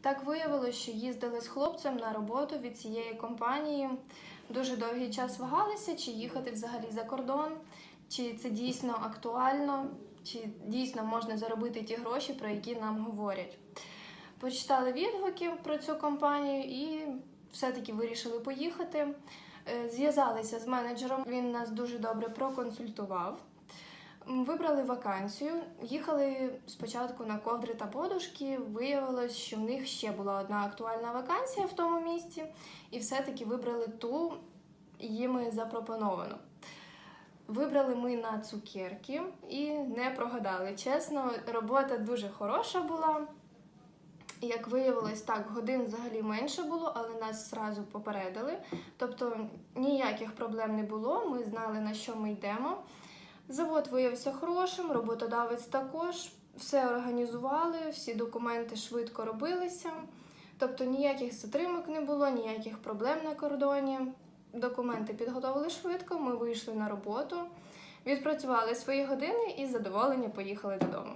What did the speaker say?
Так виявилося, що їздили з хлопцем на роботу від цієї компанії. Дуже довгий час вагалися, чи їхати взагалі за кордон, чи це дійсно актуально, чи дійсно можна заробити ті гроші, про які нам говорять. Почитали відгуки про цю компанію і все-таки вирішили поїхати. Е, Зв'язалися з менеджером, він нас дуже добре проконсультував. Вибрали вакансію, їхали спочатку на ковдри та подушки. Виявилось, що в них ще була одна актуальна вакансія в тому місці, і все-таки вибрали ту їм запропоновану. Вибрали ми на цукерки і не прогадали. Чесно, робота дуже хороша була. Як виявилось, так, годин взагалі менше було, але нас зразу попередили. Тобто ніяких проблем не було, ми знали, на що ми йдемо. Завод виявився хорошим, роботодавець також. Все організували, всі документи швидко робилися. Тобто ніяких затримок не було, ніяких проблем на кордоні. Документи підготовили швидко, ми вийшли на роботу, відпрацювали свої години і з задоволення поїхали додому.